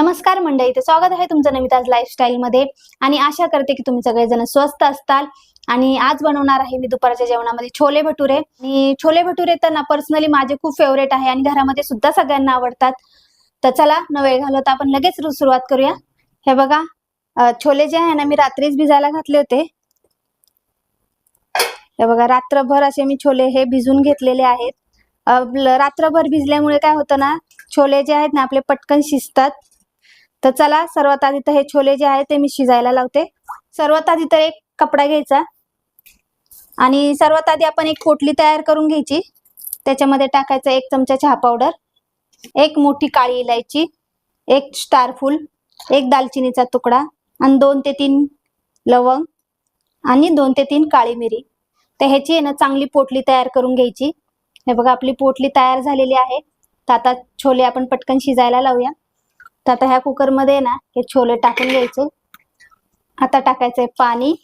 नमस्कार मंडळी तर स्वागत आहे तुमचं नमिताज लाईफस्टाईलमध्ये आणि आशा करते की तुम्ही सगळेजण स्वस्त असताल. आणि आज बनवणार आहे मी दुपारच्या जेवणामध्ये छोले भटुरे. आणि छोले भटुरे तर ना पर्सनली माझे खूप फेवरेट आहे आणि घरामध्ये सुद्धा सगळ्यांना आवडतात. तर चला न वेळ घालवता आपण लगेच सुरुवात करूया. हे बघा छोले जे आहे ना मी रात्रीच भिजायला घातले होते. हे बघा रात्रभर असे मी छोले हे भिजून घेतलेले आहेत. रात्रभर भिजल्यामुळे काय होतं ना छोले जे आहेत ना आपले पटकन शिजतात. तर चला सर्वात आधी तर हे छोले जे आहे ते मी शिजायला लावते. सर्वात आधी तर एक कपडा घ्यायचा. आणि सर्वात आधी आपण एक पोटली तयार करून घ्यायची. त्याच्यामध्ये टाकायचं एक चमचा चहा पावडर एक मोठी काळी इलायची एक स्टारफूल एक दालचिनीचा तुकडा आणि दोन ते तीन लवंग आणि दोन ते तीन काळी मिरी. तर ह्याची आहे ना चांगली पोटली तयार करून घ्यायची. हे बघा आपली पोटली तयार झालेली आहे. तर आता छोले आपण पटकन शिजायला लावूया. तर आता ह्या कुकरमध्ये ना हे छोले टाकून घ्यायचे. आता टाकायचंय पाणी.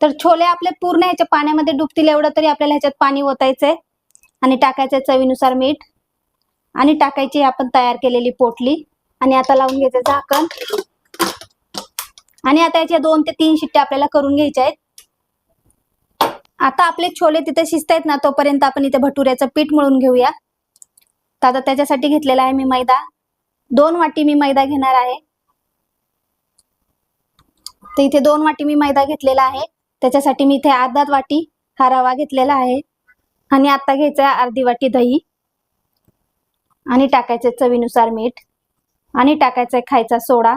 तर छोले आपले पूर्ण ह्याच्या पाण्यामध्ये डुबतील एवढं तरी आपल्याला ह्याच्यात पाणी ओतायचंय. आणि टाकायचंय चवीनुसार मीठ. आणि टाकायची आपण तयार केलेली पोटली. आणि आता लावून घ्यायचं झाकण. आणि आता याच्या दोन ते तीन शिट्ट्या आपल्याला करून घ्यायच्या आहेत. आता आपले छोले तिथे शिजतायत ना तोपर्यंत आपण इथे भटुऱ्याचं पीठ मळून घेऊया. तर आता त्याच्यासाठी घेतलेला आहे मी मैदा. दोन वाटी मी मैदा घेणार आहे. तर इथे दोन वाटी मी मैदा घेतलेला आहे. त्याच्यासाठी मी इथे अर्धा वाटी हा रवा घेतलेला आहे. आणि आता घ्यायचं आहे अर्धी वाटी दही. आणि टाकायचं चवीनुसार मीठ. आणि टाकायचा खायचा सोडा.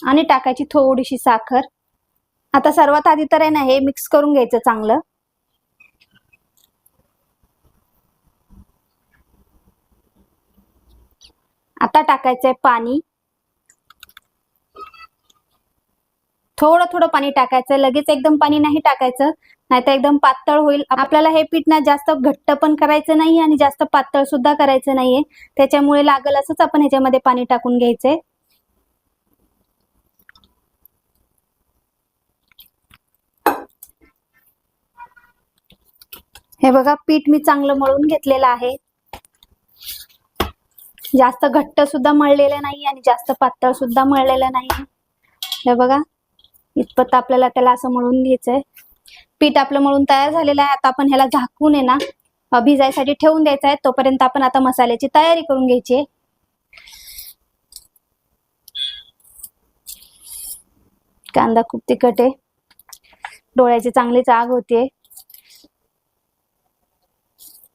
आणि टाकायची थोडीशी साखर. आता सर्वात आधी तर आहे ना हे मिक्स करून घ्यायचं चांगलं. आता टाकायचंय पाणी. थोडं थोडं पाणी टाकायचं. लगेच एकदम पाणी नाही टाकायचं. नाहीतर एकदम पातळ होईल. आपल्याला हे पीठ ना जास्त घट्ट पण करायचं नाही आणि जास्त पातळ सुद्धा करायचं नाहीये. त्याच्यामुळे लागल असंच आपण ह्याच्यामध्ये पाणी टाकून घ्यायचंय. हे बघा पीठ मी चांगलं मळून घेतलेलं आहे. जास्त घट्ट सुद्धा मळलेलं नाही आणि जास्त पातळ सुद्धा मळलेलं नाही. हे बघा इतपत आपल्याला त्याला असं मळून घ्यायचंय. पीठ आपलं मळून तयार झालेलं आहे. आता आपण ह्याला झाकून आहे ना अ, भिजायसाठी ठेवून द्यायचं आहे. तोपर्यंत आपण आता मसाल्याची तयारी करून घ्यायची आहे. कांदा खूप तिखट आहे. डोळ्याची चांगलीच आग होते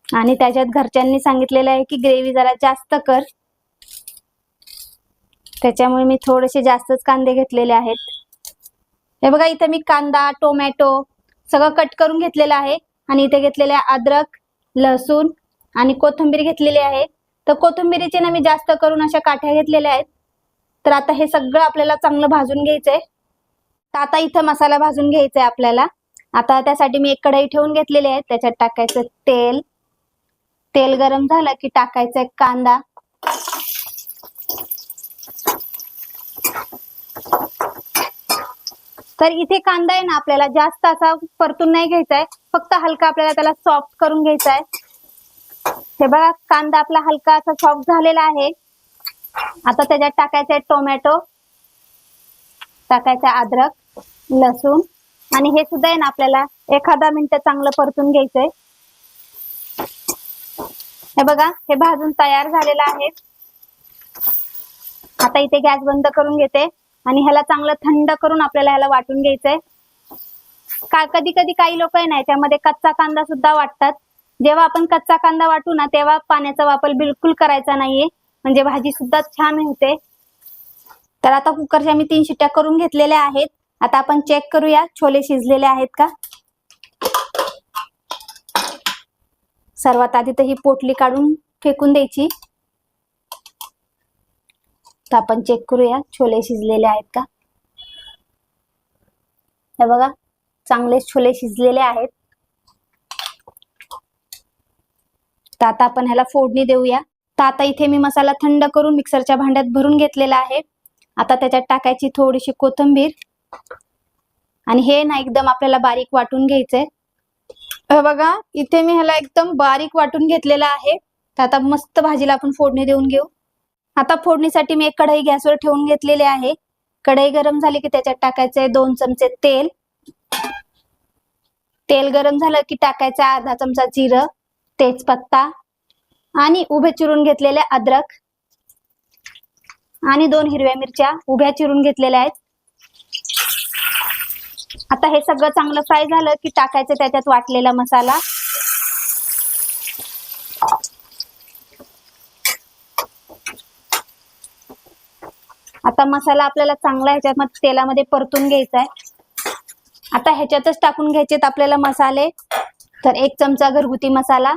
आणि त्याच्यात घरच्यांनी सांगितलेलं आहे की ग्रेव्ही जरा जास्त कर. त्याच्यामुळे मी थोडेसे जास्तच कांदे घेतलेले आहेत. हे बघा इथे मी कांदा टोमॅटो सगळं कट करून घेतलेलं आहे. आणि इथे घेतलेले आहे अद्रक लसूण आणि कोथिंबीर घेतलेली आहे. तर कोथिंबीरीचे ना मी जास्त करून अशा काठ्या घेतलेल्या आहेत. तर आता हे सगळं आपल्याला चांगलं भाजून घ्यायचंय. तर आता इथं मसाला भाजून घ्यायचा आहे आपल्याला. आता त्यासाठी मी एक कढई ठेवून घेतलेली आहे. त्याच्यात टाकायचं तेल तेल गरम झालं की टाकायचा एक कांदा. तर इथे कांदा आहे ना आपल्याला जास्त असा परतून नाही घ्यायचा आहे फक्त हलका आपल्याला त्याला सॉफ्ट करून घ्यायचा आहे हे बघा कांदा आपला हलका असा सॉफ्ट झालेला आहे. आता त्याच्यात टाकायचं आहे टोमॅटो टाकायचा अद्रक लसूण. आणि हे सुद्धा आहे ना आपल्याला एखादा मिनिट चांगलं परतून घ्यायचंय. हे बघा हे भाजून तयार झालेलं आहे. आता इथे गॅस बंद करून घेते आणि ह्याला चांगलं थंड करून आपल्याला ह्याला वाटून घ्यायचंय. का कधी कधी काही लोक आहे ना त्यामध्ये कच्चा कांदा सुद्धा वाटतात. जेव्हा आपण कच्चा कांदा वाटू ना तेव्हा पाण्याचा वापर बिलकुल करायचा नाहीये. म्हणजे भाजी सुद्धा छान होते. तर आता कुकरच्या मी तीन शिट्ट्या करून घेतलेल्या आहेत. आता आपण चेक करूया छोले शिजलेले आहेत का? सर्वात आधी तर ही पोटली काढून फेकून द्यायची. तर आपण चेक करूया छोले शिजलेले आहेत का? हे बघा चांगले छोले शिजलेले आहेत. तर आता आपण ह्याला फोडणी देऊया. तर आता इथे मी मसाला थंड करून मिक्सरच्या भांड्यात भरून घेतलेला आहे. आता त्याच्यात टाकायची थोडीशी कोथिंबीर. आणि हे ना एकदम आपल्याला बारीक वाटून घ्यायचंय. बघा इथे मी ह्याला एकदम बारीक वाटून घेतलेला आहे. तर आता मस्त भाजीला आपण फोडणी देऊन घेऊ. आता फोडणीसाठी मी एक कढई गॅसवर ठेवून घेतलेली आहे. कढई गरम झाली की त्याच्यात टाकायचे दोन चमचे तेल. तेल गरम झालं की टाकायचं अर्धा चमचा जिरं तेजपत्ता आणि उभे चिरून घेतलेले अद्रक आणि दोन हिरव्या मिरच्या उभ्या चिरून घेतलेल्या आहेत. आता हे सगळं चांगलं फ्राय झालं की टाकायचं त्याच्यात वाटलेला मसाला. आता मसाला आपल्याला चांगला ह्याच्यात तेलामध्ये परतून घ्यायचा आहे. आता ह्याच्यातच टाकून घ्यायचेत आपल्याला मसाले. तर एक चमचा घरगुती मसाला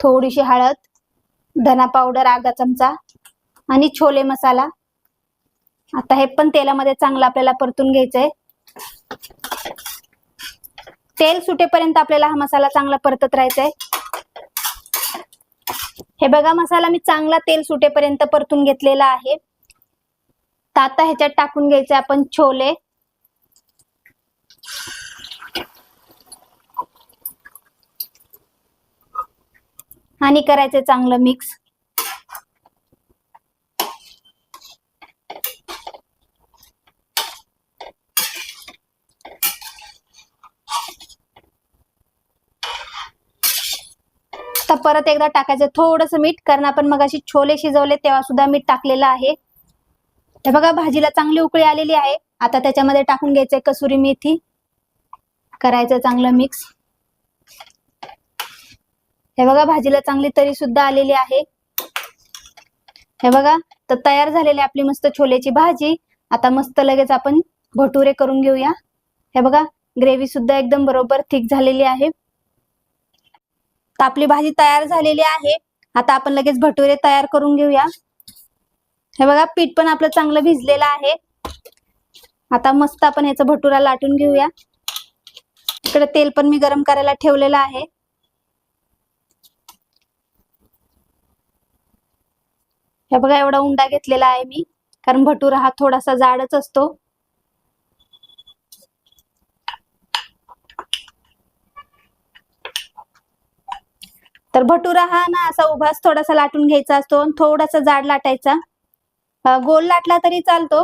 थोडीशी हळद धना पावडर अर्धा चमचा आणि छोले मसाला. आता हे पण तेलामध्ये चांगलं आपल्याला परतून घ्यायचंय तेल सुटेपर्यंत आपल्याला हा मसाला चांगला परतत राहायचा आहे हे बघा मसाला मी चांगला तेल सुटेपर्यंत परतून घेतलेला आहे. तर आता ह्याच्यात टाकून घ्यायचे आपण छोले. आणि करायचे चांगलं मिक्स तर परत एकदा टाकायचं. थोडस मीठ कारण आपण मग अशी छोले शिजवले तेव्हा सुद्धा मीठ टाकलेलं आहे. हे बघा भाजीला चांगली उकळी आलेली आहे. आता त्याच्यामध्ये टाकून घ्यायचंय कसुरी मेथी. करायचं चांगलं मिक्स हे बघा भाजीला चांगली तरी सुद्धा आलेली आहे. हे बघा तर तयार झालेली आपली मस्त छोल्याची भाजी. आता मस्त लगेच आपण भटुरे करून घेऊया. हे बघा ग्रेव्ही सुद्धा एकदम बरोबर थिक झालेली आहे. तर आपली भाजी तयार झालेली आहे. आता आपण लगेच भटुरे तयार करून घेऊया. हे बघा पीठ पण आपलं चांगलं भिजलेलं आहे. आता मस्त आपण ह्याचा भटुरा लाटून घेऊया. इकडे तेल पण मी गरम करायला ठेवलेलं आहे. हे बघा एवढा उंडा घेतलेला आहे मी कारण भटुरा हा थोडासा जाडच असतो. तर भटुरा हा ना असा उभास थोडासा लाटून घ्यायचा असतो आणि थोडासा जाड लाटायचा. गोल लाटला तरी चालतो.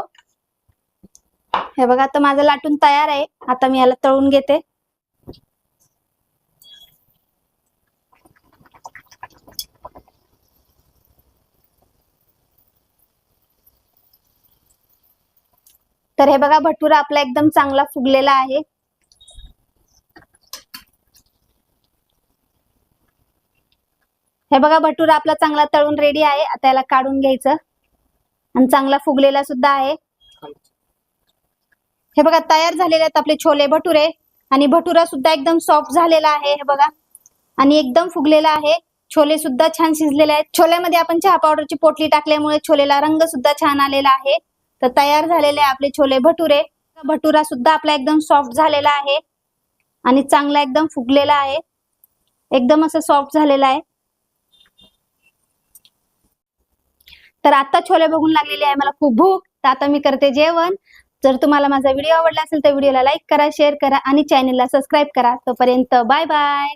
हे बघा आता माझं लाटून तयार आहे. आता मी याला तळून घेते. तर हे बघा भटुरा आपला एकदम चांगला फुगलेला आहे. हे बघा भटुरा आपला चांगला तळून रेडी आहे. आता याला काढून घ्यायचं. आणि चांगला फुगलेला सुद्धा आहे. हे बघा तयार झालेले आहेत आपले छोले भटुरे. आणि भटुरा सुद्धा एकदम सॉफ्ट झालेला आहे हे बघा. आणि एकदम फुगलेला आहे. छोले सुद्धा छान शिजलेले आहेत. छोल्यामध्ये आपण चहा पावडरची पोटली टाकल्यामुळे छोलेला रंग सुद्धा छान आलेला आहे. तर तयार झालेले आपले छोले भटुरे. भटुरा सुद्धा आपला एकदम सॉफ्ट झालेला आहे. आणि चांगला एकदम फुगलेला आहे. एकदम असं सॉफ्ट झालेला आहे. तर आता छोले बघून लागलेले आहे मला खूप भूक. तर आता मी करते जेवण. जर तुम्हाला माझा व्हिडिओ आवडला असेल तर व्हिडिओला लाईक करा शेअर करा आणि चॅनेलला सबस्क्राईब करा. तोपर्यंत बाय बाय